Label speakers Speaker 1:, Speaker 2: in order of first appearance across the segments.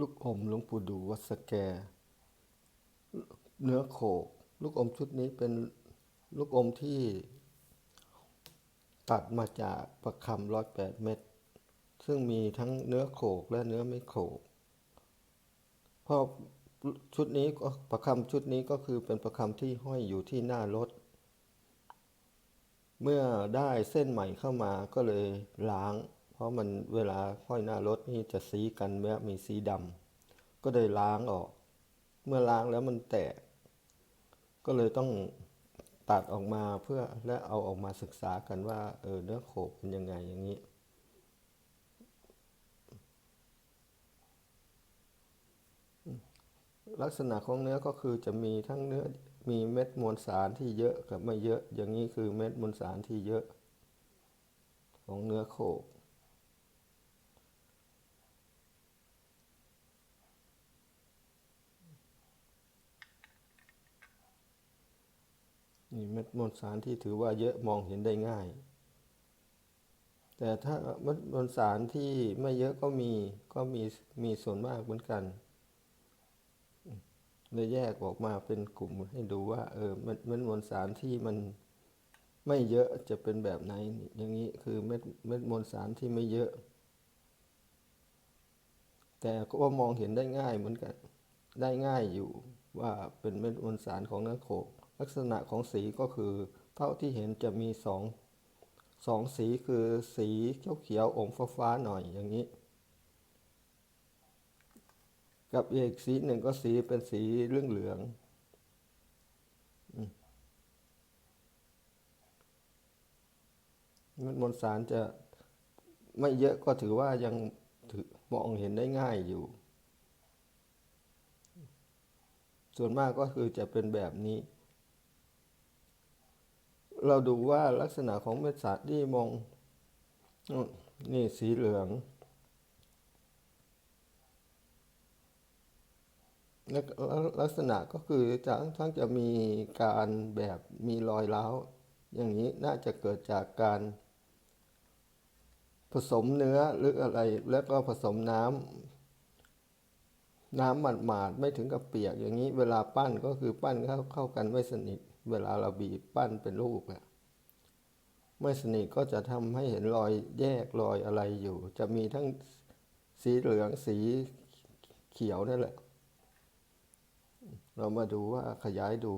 Speaker 1: ลูกอมหลวงปู่ดูวัดสแก เนื้อโขก ลูกอมชุดนี้เป็นลูกอมที่ตัดมาจากประคำร้อยแปดเม็ดซึ่งมีทั้งเนื้อโขกและเนื้อไม่โขกเพราะชุดนี้ก็ประคำชุดนี้ก็คือเป็นประคำที่ห้อยอยู่ที่หน้ารถ เมื่อได้เส้นใหม่เข้ามาก็เลยล้าง เพราะมันเวลาห้อยหน้ารถนี่จะสีกันแม้มีสีดำก็เลยล้างออก เมื่อล้างแล้วมันแตก ก็เลยต้องตัดออกมาเพื่อและเอาออกมาศึกษากันว่าเออเนื้อโขกเป็นยังไงอย่างนี้ลักษณะของเนื้อก็คือจะมีทั้งเนื้อมีเม็ดมวลสารที่เยอะกับไม่เยอะ อย่างนี้คือเม็ดมวลสารที่เยอะ ของเนื้อโขก นี่เม็ดมวลสารที่ถือว่าเยอะมองเห็นได้ง่าย แต่ถ้าเม็ดมวลสารที่ไม่เยอะก็มีก็มีมีส่วนมากเหมือนกันเลยแยกออกมาเป็นกลุ่มให้ดูว่า เออเม็ดเม็ดมวลสารที่มันไม่เยอะจะเป็นแบบไหน อย่างนี้คือเม็ดเม็ดมวลสารที่ไม่เยอะ แต่ก็มองเห็นได้ง่ายเหมือนกัน ได้ง่ายอยู่ว่าเป็นเม็ดมวลสารของนื้อโขก ลักษณะของสีก็คือ เท่าที่เห็นจะมีสองสองสีคือสีเขียวเขียวอมฟ้าฟ้าหน่อยอย่างนี้ กับอีกสีหนึ่งก็สีเป็นสีเรื่องเหลืองมันมวลสารจะไม่เยอะก็ถือว่ายังถือมองเห็นได้ง่ายอยู่ ส่วนมากก็คือจะเป็นแบบนี้ เราดูว่าลักษณะของเม็ดสารที่มอง นี่สีเหลือง ลักษณะก็คือจะทั้งจะมีการแบบมีรอยร้าว อย่างนี้น่าจะเกิดจากการ ผสมเนื้อหรืออะไรแล้วก็ผสมน้ำน้ำหมาดๆไม่ถึงกับเปียกอย่างนี้ เวลาปั้นก็คือปั้นเข้าเข้ากันไม่สนิท เวลาเราบีบปั้นเป็นลูกอะไม่สนิทก็จะทำให้เห็นรอยแยกรอยอะไรอยู่ จะมีทั้งสีเหลืองสีเขียวนั่นแหละ เรามาดูว่าขยายดู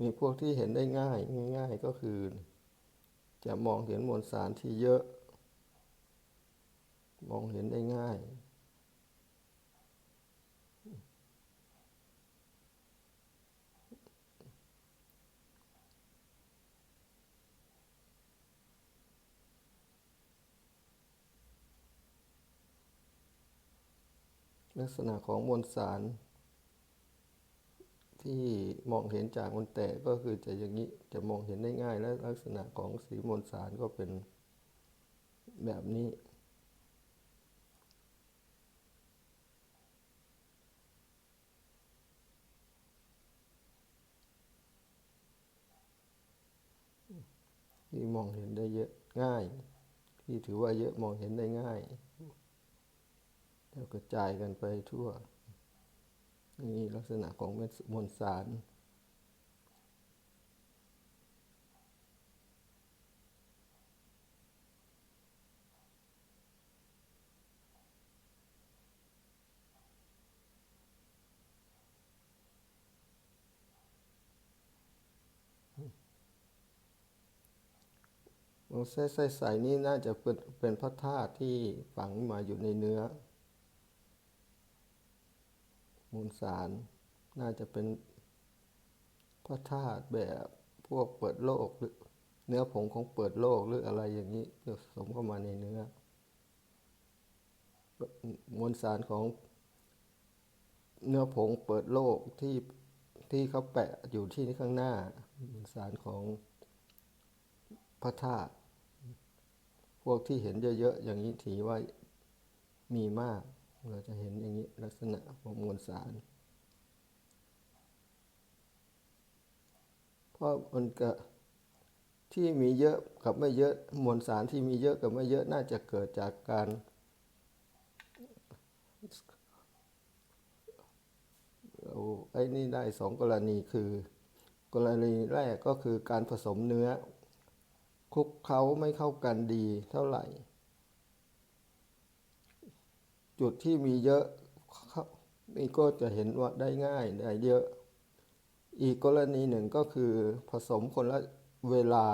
Speaker 1: มีพวกที่เห็นได้ง่ายง่าย ๆ ก็คือ จะมองเห็นมวลสารที่เยอะ มองเห็นได้ง่าย ลักษณะของมวลสาร ที่มองเห็นจากมนแตกก็คือจะอย่างนี้จะมองเห็นได้ง่ายและลักษณะของสีมวลสารก็เป็นแบบนี้ที่มองเห็นได้เยอะง่าย ที่ถือว่าเยอะมองเห็นได้ง่ายแล้วกระจายกันไปทั่ว นี่ลักษณะของเม็ดมวลสารอ้เส้นใสๆนี่น่าจะเป็นเป็นพระธาตุที่ฝังมาอยู่ในเนื้อ มูลสารน่าจะเป็นพระธาตุแบบพวกเปิดโลกหรือเนื้อผงของเปิดโลกหรืออะไรอย่างนี้ผสมเข้ามาในเนื้อมวลสารของเนื้อผงเปิดโลกที่ที่เขาแปะอยู่ที่ข้างหน้ามวลสารของพระธาตุพวกที่เห็นเยอะๆอย่างนี้ถือว่ามีมาก เราจะเห็นอย่างนี้ลักษณะของมวลสาร เพราะมันก็ที่มีเยอะกับไม่เยอะมวลสารที่มีเยอะกับไม่เยอะน่าจะเกิดจากการเอาไอ้นี่ได้สองกรณีคือ กรณีแรกก็คือการผสมเนื้อคลุกเคล้าไม่เข้ากันดีเท่าไหร่ จุดที่มีเยอะนี่ก็จะเห็นว่าได้ง่ายได้เยอะ อีกกรณีหนึ่งก็คือผสมคนละเวลา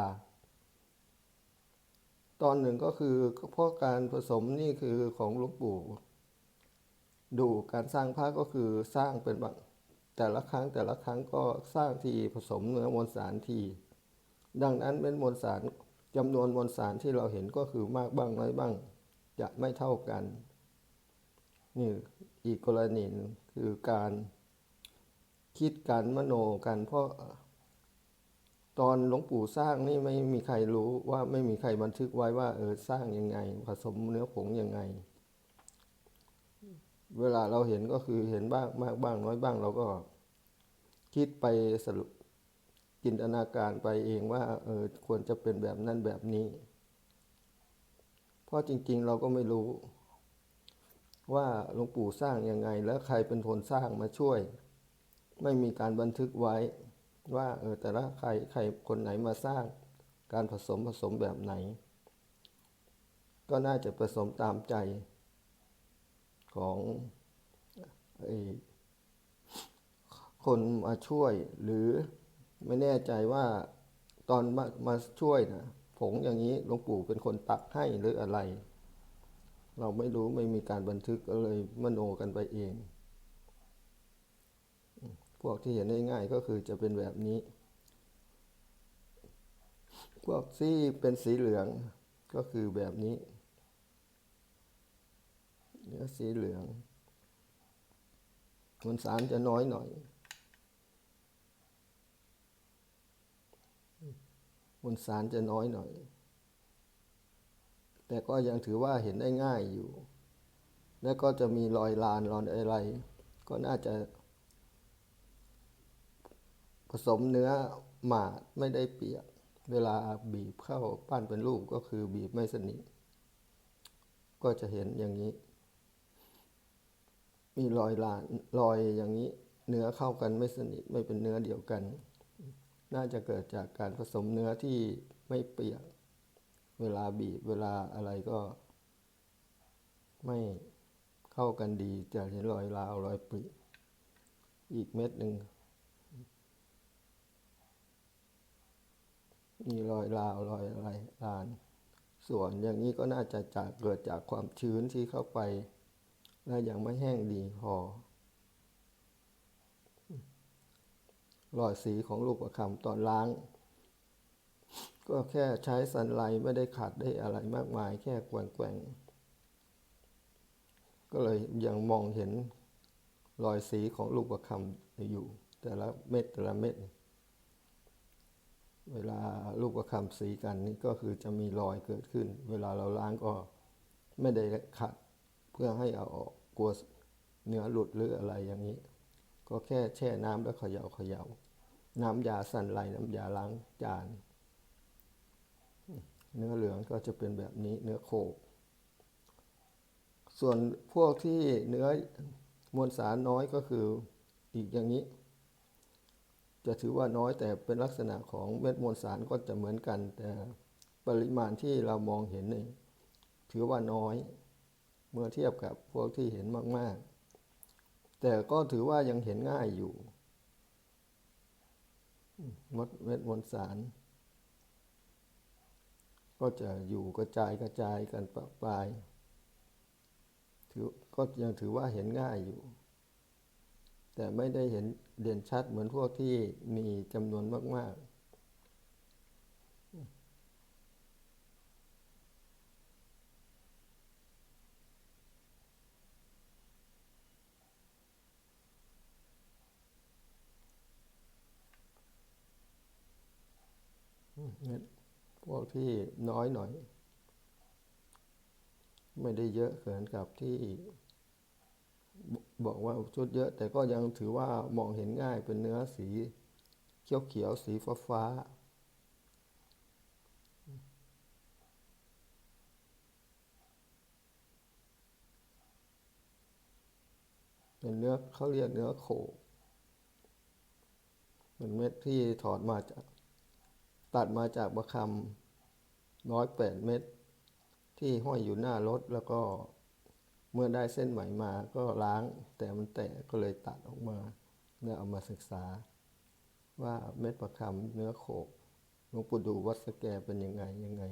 Speaker 1: ตอนหนึ่งก็คือเพราะการผสมนี่คือของหลวงปู่ดูการสร้างพระก็คือสร้างเป็นแบบแต่ละครั้งแต่ละครั้งก็สร้างทีผสมเนื้อมวลสารที ดังนั้นเป็นมวลสารจำนวนมวลสารที่เราเห็นก็คือมากบ้างน้อยบ้าง จะไม่เท่ากัน นี่อีกกรณีนึงคือการคิดการมโนกันเพราะตอนหลวงปู่สร้างนี่ไม่มีใครรู้ว่าไม่มีใครบันทึกไว้ว่าเออสร้างยังไง ผสมเนื้อผงยังไง เวลาเราเห็นก็คือเห็นบ้างมากบ้างน้อยบ้างเราก็ คิดไปสรุปจินตนาการไปเองว่าเออควรจะเป็นแบบนั้นแบบนี้ เพราะจริง ๆ เราก็ไม่รู้ ว่าหลวงปู่สร้างยังไง แล้วใครเป็นคนสร้างมาช่วย ไม่มีการบันทึกไว้ว่าเออแต่ละใครใครคนไหนมาสร้างการผสมผสมแบบไหน ก็น่าจะผสมตามใจของอคนมาช่วยหรือไม่แน่ใจว่าตอนมามาช่วยนะผงอย่างนี้หลวงปู่เป็นคนตักให้หรืออะไร เราไม่รู้ไม่มีการบันทึกก็เลยมโนกันไปเอง พวกที่เห็นได้ง่ายก็คือจะเป็นแบบนี้ พวกที่เป็นสีเหลืองก็คือแบบนี้เนื้อสีเหลืองมวลสารจะน้อยหน่อยมวลสารจะน้อยหน่อย แต่ก็ยังถือว่าเห็นได้ง่ายอยู่ แล้วก็จะมีรอยลานรอยอะไร ก็น่าจะ ผสมเนื้อหมาดไม่ได้เปียก เวลาบีบเข้าปั้นเป็นรูปก็คือบีบไม่สนิท ก็จะเห็นอย่างนี้ มีรอยลานรอยอย่างนี้ เนื้อเข้ากันไม่สนิทไม่เป็นเนื้อเดียวกัน น่าจะเกิดจากการผสมเนื้อที่ไม่เปียก เวลาบีบเวลาอะไรก็ ไม่เข้ากันดีจะเห็นรอยลาวรอยปริอีกเม็ดหนึ่งมีรอยลาวรอยอะไรลาน ส่วนอย่างนี้ก็น่าจะจากเกิดจากความชื้นที่เข้าไป และยังไม่แห้งดีพอรอยสีของลูกประคำตอนล้าง ก็แค่ใช้สันไลไม่ได้ขัดได้อะไรมากมาย แค่แกว่งๆก็เลยยังมองเห็นรอยสีของลูกประคำอยู่ แต่ละเม็ดแต่ละเม็ด เวลาลูกประคำสีกันนี่ก็คือจะมีรอยเกิดขึ้น เวลาเราล้างก็ไม่ได้ขัด เพื่อให้เอาออกกลัวเนื้อหลุดหรืออะไรอย่างนี้ ก็แค่แช่น้ำแล้วเขย่าเขย่าน้ำยาสั่นไหลน้ำยาล้างจาน เนื้อเหลืองก็จะเป็นแบบนี้เนื้อโคก ส่วนพวกที่เนื้อมวลสารน้อยก็คืออีกอย่างนี้ จะถือว่าน้อยแต่เป็นลักษณะของเม็ดมวลสารก็จะเหมือนกัน แต่ปริมาณที่เรามองเห็นนี่ถือว่าน้อย เมื่อเทียบกับพวกที่เห็นมาก ๆ แต่ก็ถือว่ายังเห็นง่ายอยู่มดเม็ดมวลสาร ก็จะอยู่กระจายกระจายกันปะปลายถือก็ยังถือว่าเห็นง่ายอยู่ แต่ไม่ได้เห็นเด่นชัดเหมือนพวกที่มีจำนวนมากๆเม็ด พวกที่น้อยหน่อย ไม่ได้เยอะเกินกับที่ บอกว่าชุดเยอะ แต่ก็ยังถือว่ามองเห็นง่ายเป็นเนื้อสีเขียวๆสีฟ้าฟ้าเป็นเนื้อเขาเรียกเนื้อโขเป็นเม็ดที่ถอดมาจาก ตัดมาจากประคำร้อยแปดเม็ดที่ห้อยอยู่หน้ารถแล้วก็เมื่อได้เส้นไหมมาก็ล้างแต่มันแตกก็เลยตัดออกมาแล้วเอามาศึกษา ว่าเม็ดประคำเนื้อโขกหลวงปู่ดูวัดสแกเป็นยังไงยังไง